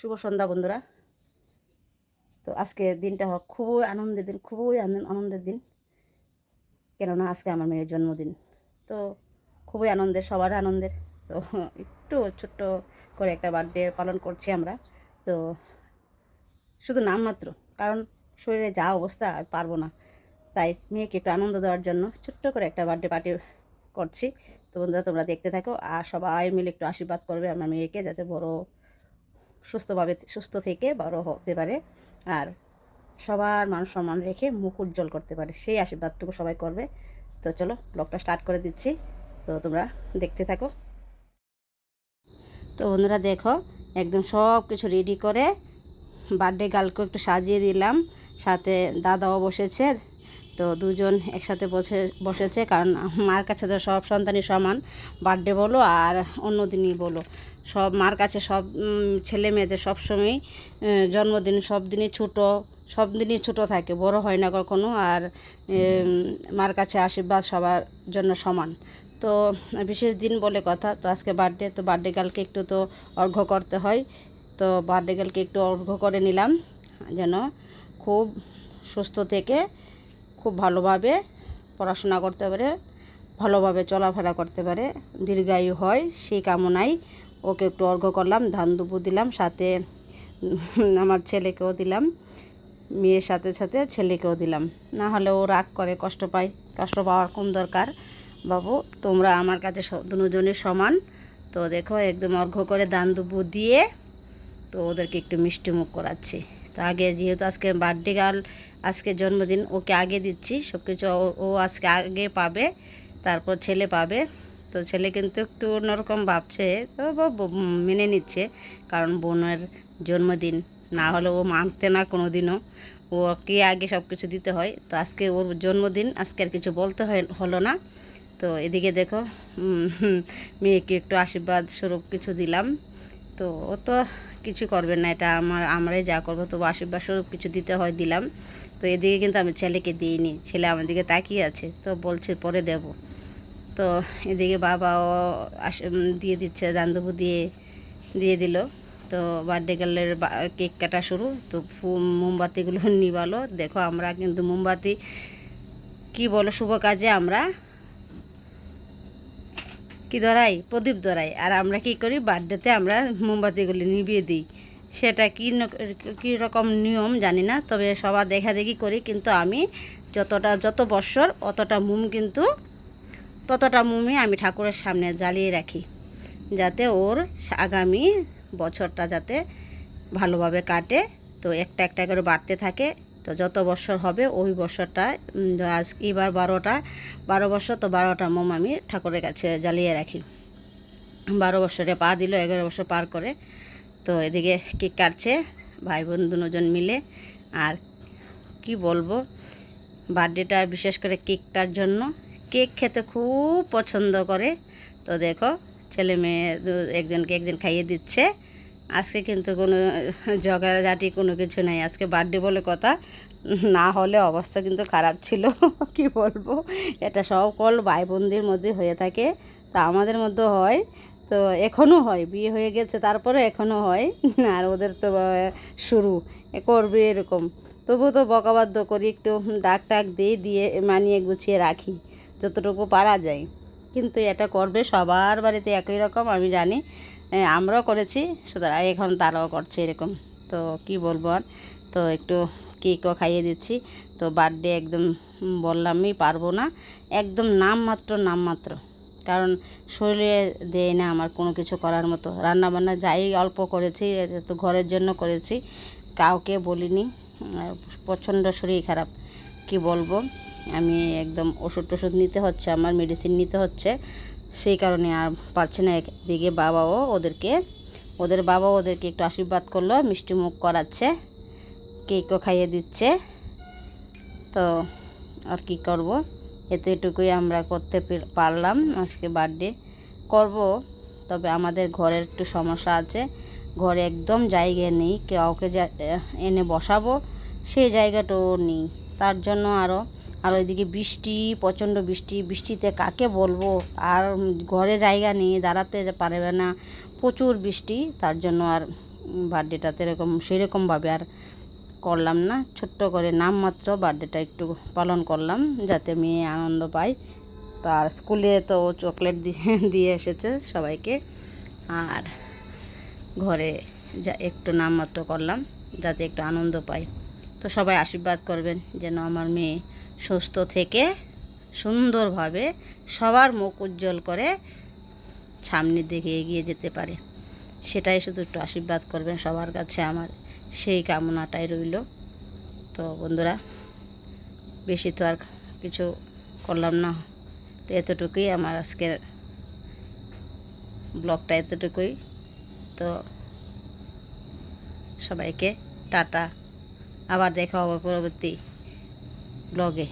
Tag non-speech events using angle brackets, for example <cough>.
শুভ সন্ধ্যা বন্ধুরা। তো আজকে দিনটা হোক, খুবই আনন্দের দিন, খুবই আনন্দ- আনন্দের দিন। কেননা আজকে আমার মেয়ের জন্মদিন। তো খুবই আনন্দের, সবার আনন্দের। তো একটু ছোট্ট করে একটা বার্থডে পালন করছি আমরা। তো শুধু নামমাত্র কারণ শরীরে যা অবস্থা পারব না। তাই মেয়েকে একটু আনন্দ দেওয়ার জন্য ছোট্ট করে একটা বার্থডে পার্টি করছি। তো বন্ধুরা, তোমরা দেখতে থাকো, আর সবাই মিলে একটু আশীর্বাদ করবে আমার মেয়েকে, যাতে বড় সুস্থভাবে, সুস্থ থেকে বড় হতে পারে আর সবার মান সম্মান রেখে মুখ উজ্জ্বল করতে পারে। সেই আশীর্বাদটুকু সবাই করবে। তো চলো, ব্লগটা স্টার্ট করে দিচ্ছি। তো তোমরা দেখতে থাকো। তো বন্ধুরা দেখো, একদম সব কিছু রেডি করে বার্থডে গার্লকে একটু সাজিয়ে দিলাম। সাথে দাদাও বসেছে। তো দুজন একসাথে বসে, বসেছে কারণ মার কাছে তো সব সন্তানই সমান। বার্থডে বলো আর অন্য দিনই বলো। সব মার কাছে সব ছেলে মেয়েদের সবসময় জন্মদিন সব দিনই ছোটো, সব দিনই ছোটো থাকে, বড় হয় না কখনো আর মার কাছে আশীর্বাদ সবার জন্য সমান। তো বিশেষ দিন বলে কথা, তো আজকে বার্থডে তো বার্থডে গার্লকে একটু তো অর্ঘ্য করতে হয়, তো বার্থডে গার্লকে একটু অর্ঘ্য করে নিলাম, যেন খুব সুস্থ থেকে খুব ভালোভাবে পড়াশোনা করতে পারে, ভালোভাবে চলাফেরা করতে পারে, দীর্ঘায়ু হয় সেই কামনায় ওকে একটু অর্ঘ্য করলাম, ধান দুপু দিলাম, সাথে আমার ছেলেকেও দিলাম, মেয়ের সাথে সাথে ছেলেকেও দিলাম। না হলে ও রাগ করে, কষ্ট পায়, কষ্ট পাওয়ার কোন দরকার? বাবু, তোমরা আমার কাছে দুজনের সমান। তো দেখো, একদম অর্ঘ্য করে দান দুপু দিয়ে তো ওদেরকে একটু মিষ্টি মুখ করাচ্ছি। তো আগে যেহেতু আজকে বার্থডে গার্ল, আজকে জন্মদিন, ওকে আগে দিচ্ছি সব কিছু ও আজকে আগে পাবে, তারপর ছেলে পাবে। তো ছেলে কিন্তু একটু অন্যরকম ভাবছে, তো মেনে নিচ্ছে। কারণ বোনের জন্মদিন, না হলে ও মানতে না কোনো দিনও ওকে আগে সব কিছু দিতে হয়। তো আজকে ওর জন্মদিন, আজকে আর কিছু বলতে হয়, হলো না। তো এদিকে দেখো মেয়েকে একটু আশীর্বাদ স্বরূপ কিছু দিলাম। তো ও তো কিছু করবে না, এটা আমার, আমরাই যা করব, তবু আশীর্বাদ স্বরূপ কিছু দিতে হয়, দিলাম। তো এদিকে কিন্তু আমি ছেলেকে দিইনি, ছেলে আমার দিকে তাকিয়ে আছে। তো বলছে, পরে দেব। তো এদিকে বাবাও দিয়ে দিচ্ছে দান্দবু দিয়ে দিয়ে দিল। তো বার্থডে গার্লের কেক কাটা শুরু। তো মোমবাতিগুলো <laughs> নিবালো। দেখো আমরা কিন্তু মোমবাতি, কি বলো, শুভ কাজে আমরা। কি ধরাই? প্রদীপ ধরাই। আর আমরা কি করি? বার্থডেতে আমরা মোমবাতিগুলি নিভিয়ে দিই। সেটা কী কী রকম নিয়ম জানি না। তবে সবার দেখা দেখি করি। কিন্তু আমি যতটা, যত বৎসর অতটা মোম কিন্তু ততটা মোমই আমি ঠাকুরের সামনে জ্বালিয়ে রাখি, যাতে ওর আগামী বছরটা যাতে ভালোভাবে কাটে। তো একটা একটা করে বাড়তে থাকে। তো যত বছর হবে, ওই বছরটা আজ এবার বারোটা, বারো বছর, তো বারোটা মোম আমি ঠাকুরের কাছে জ্বালিয়ে রাখি। বারো বছরে পা দিল, এগারো বছর পার করে। তো এদিকে কেক কাটছে ভাই বোন দুজন মিলে। আর কি বলব, বার্থডেটা বিশেষ করে কেকটার জন্য কেক খেতে খুব পছন্দ করে। তো দেখো, ছেলে মেয়ে একজনকে একজন খাইয়ে দিচ্ছে। আজকে কিন্তু কোনো ঝগড়াঝাটি কোনো কিছু নাই। আজকে বার্থডে বলে কথা। না হলে অবস্থা কিন্তু খারাপ ছিল। <laughs> কি বলব? এটা সকল ভাই বোনদের মধ্যে হয়ে থাকে। তা আমাদের মধ্যে হয়। তো এখনও হয়। বিয়ে হয়ে গেছে, তারপরে এখনও হয়। <laughs> আর ওদের তো শুরু। করবে এরকম। তবু তো বকাবাদ্য করি, একটু ডাক টাক দিয়ে দিয়ে মানিয়ে গুছিয়ে রাখি। যতটুকু পারা যায়। কিন্তু এটা করবে সবার বাড়িতে একই রকম, আমি জানি। আমরাও করেছি, সুতরাং এখন তারাও করছে এরকম। তো কি বলব আর? তো একটু কেকও খাইয়ে দিচ্ছি। তো বার্থডে একদম বললামই পারব না। একদম নামমাত্র নামমাত্র। কারণ শরীরে দেয় না আমার কোনো কিছু করার মতো। রান্না বান্না যাই অল্প করেছি তো ঘরের জন্য করেছি। কাউকে বলিনি। প্রচণ্ড শরীর খারাপ, কি বলব? আমি একদম ওষুধ টষুধ নিতে হচ্ছে, আমার মেডিসিন নিতে হচ্ছে। সেই কারণে আর পারছে না একদিকে বাবাও ওদেরকে, ওদের বাবা ওদেরকে একটু আশীর্বাদ করল, মিষ্টি মুখ করাচ্ছে কেকও খাইয়ে দিচ্ছে। তো আর কি করব? এতটুকুই আমরা করতে পারলাম আজকে বার্থডে করব, তবে আমাদের ঘরের একটু সমস্যা আছে। ঘরে একদম জায়গা নেই, কাউকে এনে বসাবো, সেই জায়গাটাও নেই। তার জন্য আরও আর ওইদিকে বৃষ্টি, প্রচণ্ড বৃষ্টি, বৃষ্টিতে কাকে বলব? আর ঘরে জায়গা নেই, দাঁড়াতে পারবে না। প্রচুর বৃষ্টি, তার জন্য আর বার্থডেটাতে এরকম, সেরকমভাবে আর করলাম না। ছোট্ট করে নামমাত্র বার্থডেটা একটু পালন করলাম, যাতে মেয়ে আনন্দ পায়। তার স্কুলে তো চকলেট দিয়ে <laughs> দিয়ে এসেছে সবাইকে। আর ঘরে যা একটু নামমাত্র করলাম, যাতে একটু আনন্দ পায়। তো সবাই আশীর্বাদ করবেন, যেন আমার মেয়ে সুস্থ থেকে সুন্দরভাবে সবার মুখ উজ্জ্বল করে সামনের দিকে এগিয়ে যেতে পারে। সেটাই শুধু একটু আশীর্বাদ করবেন সবার কাছে আমার। সেই কামনাটাই রইল। তো বন্ধুরা, বেশি তো আর কিছু করলাম না। তো এতটুকুই আমার আজকের ব্লগটা এতটুকুই। তো সবাইকে টাটা। আবার দেখা হবে পরবর্তী ব্লগে